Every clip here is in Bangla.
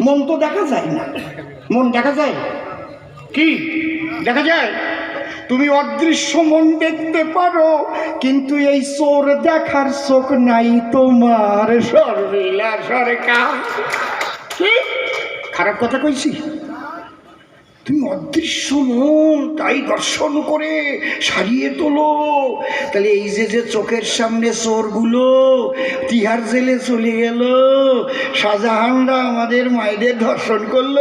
মন তো দেখা যায় না। মন দেখা যায়? কি? দেখা যায়? তুমি অদৃশ্য মন দেখতে পারো, কিন্তু এই চোর দেখার চোখ নাই তোমার। সর্বিলা সরকার। খারাপ কথা কইছি? তুমি অদৃশ্য মন, তাই দর্শন করে সারিয়ে তোলো। তাহলে এই যে যে চোখের সামনে চোরগুলো, তিহার জেলে চলে গেল, শাহজাহানরা আমাদের মায়েদের ধর্ষণ করল।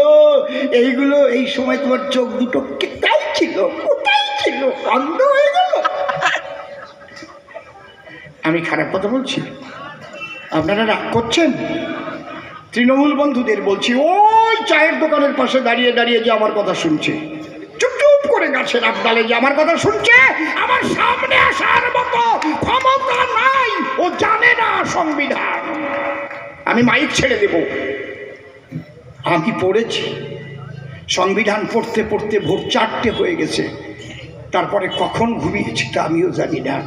এইগুলো, এই সময় তোমার চোখ দুটো কোথায় ছিল? কোথায় ছিল? অন্ধ হয়ে গেল। আমি খারাপ কথা বলছি? আপনারা রাগ করছেন? তৃণমূল বন্ধুদের বলছি, ওই চায়ের দোকানের পাশে দাঁড়িয়ে দাঁড়িয়ে যে আমার কথা শুনছে। চুপ চুপ করে গাছের আবদালে যে আমার কথা শুনছে, আমার সামনে আসার মতো ক্ষমতা নাই। ও জানে না সংবিধান। আমি মাইক ছেড়ে দেব। আমি পড়েছি। সংবিধান পড়তে পড়তে ভোর চারটে হয়ে গেছে। তারপরে কখন ঘুমিয়েছি তা আমিও জানি না।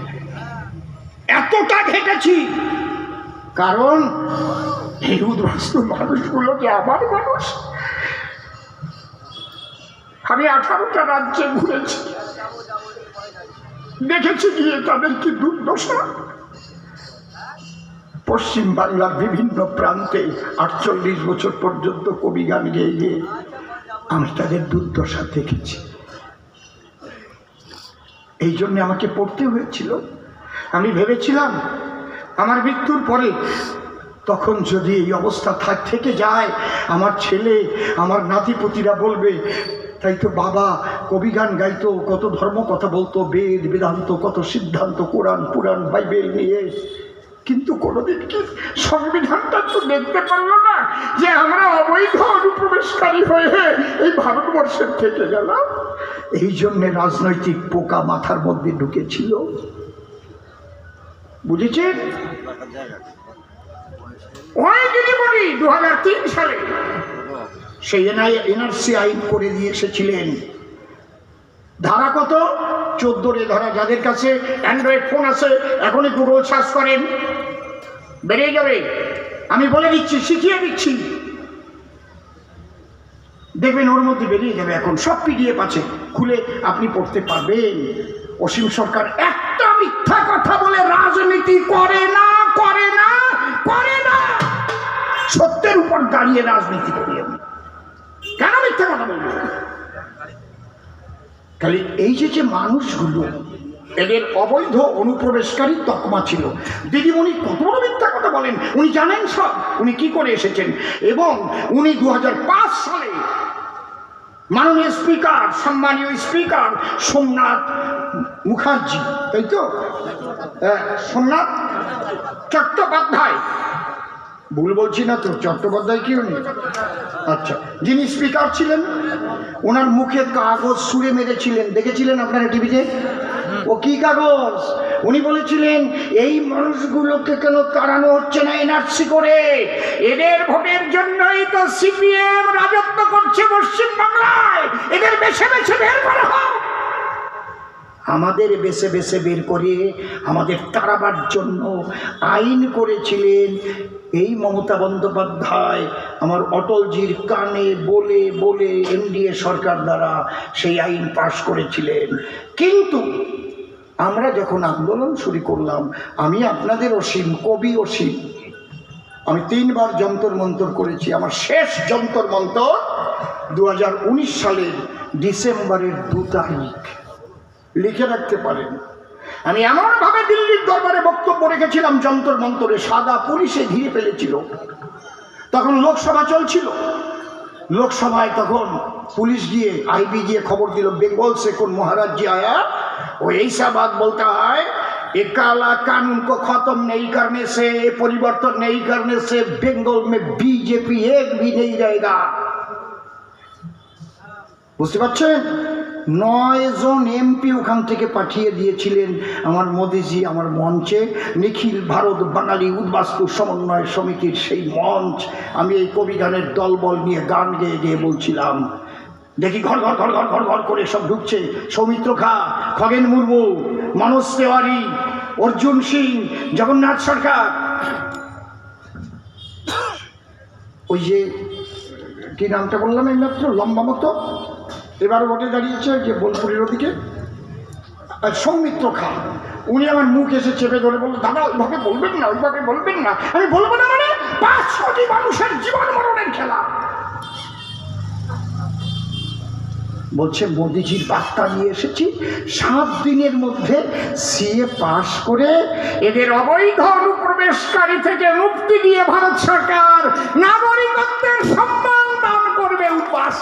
এতটা ঘেটেছি কারণ এই উদ্বাস্ত মানুষগুলো যে আমার মানুষ। আমি আঠারোটা রাজ্যে ঘুরেছি। দেখেছি গিয়ে তাদের কি দুর্দশা? পশ্চিম বাংলার বিভিন্ন প্রান্তে আটচল্লিশ বছর পর্যন্ত কবি গান গেয়ে গিয়ে আমি তাদের দুর্দশা দেখেছি। এই জন্য আমাকে পড়তে হয়েছিল। আমি ভেবেছিলাম আমার মৃত্যুর পরে তখন যদি এই অবস্থা থাক থেকে যায়, আমার ছেলে, আমার নাতিপতিরা বলবে, তাই তো বাবা কবি গান গাইতো, কত ধর্ম কথা বলতো, বেদ, বেদান্ত, কত সিদ্ধান্ত, কোরআন, পুরাণ, বাইবেল নিয়ে কিন্তু কোনোদিন কি সংবিধানটা তো দেখতে পারল না যে আমরা অবৈধ অনুপ্রবেশকারী হয়ে এই ভারতবর্ষের থেকে গেলাম? এই জন্যে রাজনৈতিক পোকা মাথার মধ্যে ঢুকেছিল। বুঝেছেন দু হাজার তিন সালে। সেই এনআই এনআরসি আইন করে দিয়ে এসেছিলেন। ধারা কত? চোদ্দোরে ধরা যাদের কাছে অ্যান্ড্রয়েড ফোন আছে এখনই গুগল সার্চ করেন। বেরিয়ে যাবে। আমি বলে দিচ্ছি শিখিয়ে দিচ্ছি। দেখবেন ওর মধ্যে বেরিয়ে যাবে এখন। সব পিডিএফ আছে খুলে আপনি পড়তে পারবেন। অসীম সরকার একটা মিথ্যা কথা বলে রাজনীতি করে না করে না করে না। সত্যের উপর দাঁড়িয়ে রাজনীতি করি আমি। কেন মিথ্যা কথা বলব? খালি এই যে যে মানুষগুলো, এদের অবৈধ অনুপ্রবেশকারী তকমা ছিল, দিদিমণি কত বড় মিথ্যা কথা বলেন? উনি জানেন সব। উনি কি করে এসেছেন? এবং উনি দু হাজার পাঁচ সালে মাননীয় স্পিকার, সম্মানীয় স্পিকার সোমনাথ মুখার্জি তাই তো? হ্যাঁ, সোমনাথ চট্টোপাধ্যায়। ভুল বলছি না তো চট্টোপাধ্যায় কি উনি? আচ্ছা যিনি স্পিকার ছিলেন ওনার মুখে কাগজ সুরে মেরেছিলেন। দেখেছিলেন আপনারা টিভিতে? ও কি কাগজ? উনি বলেছিলেন এই মানুষগুলোকে কেন তাড়ানো হচ্ছে না এনআরসি করে? এদের ভোটের জন্যই তো সিপিএম রাজত্ব করছে পশ্চিমবাংলায়। এদের বেছে বেছে বের করা হোক। আমাদের বেছে বেছে বের করে আমাদের তাড়াবার জন্য আইন করেছিলেন। এই মমতা বন্দ্যোপাধ্যায় আমার অটলজির কানে বলে বলে এনডিএ সরকার দ্বারা সেই আইন পাশ করেছিলেন। কিন্তু আমরা যখন আন্দোলন শুরু করলাম, আমি আপনাদের অসীম, কবি অসীম। আমি তিনবার যন্তর মন্তর করেছি। আমার শেষ যন্তর মন্তর দু সালের ডিসেম্বরের দু তারিখ। লিখে রাখতে পারেন আমি এমনভাবে দিল্লির দরবারে বক্তব্য রেখেছিলাম যন্তর মন্তরে সাদা পুলিশে ঘিরে ফেলেছিল তখন লোকসভা চলছিল লোকসভায় তখন পুলিশ গিয়ে आईबी গিয়ে খবর दिल बंगाल से कौन महाराज जी आया वो ऐसा बात बोलता है ये काला कानून को खत्म नहीं करने से ये परिवर्तन नहीं करने से बंगाल में बीजेपी एक भी नहीं रहेगा বুঝতে পারছেন নয় জন এমপি ওখান থেকে পাঠিয়ে দিয়েছিলেন আমার মোদিজি, আমার মঞ্চে। নিখিল ভারত বাঙালি উদ্বাস্তু সমন্বয় সমিতির সেই মঞ্চ। আমি এই কবি গানের দলবল নিয়ে গান গেয়ে গিয়ে বলছিলাম, দেখি ঘর ঘর ঘর ঘর ঘর ঘর করে সব ঢুকছে। সৌমিত্র খা, খগেন মুর্মু মানস তেওয়ারি, অর্জুন সিং, জগন্নাথ সরকার। ওই যে, কি নামটা বললাম এই মাত্র লম্বা মতো? এবার ভোটে দাঁড়িয়েছে যে বোলপুরের ওদিকে সৌমিত্র খান উনি আমার মুখ এসে চেপে ধরে বলল, দাদা, ওইভাবে বলবেন না, ওইভাবে বলবেন না। আমি বলব না মানে পাঁচ কোটি মানুষের জীবন মরণের খেলা। বলছে, মোদিজির বার্তা নিয়ে এসেছি। সাত দিনের মধ্যে সিএ পাশ করে এদের অবৈধ অনুপ্রবেশকারী থেকে মুক্তি দিয়ে ভারত সরকার নাগরিকত্বের সম্মান দান করবে উপাস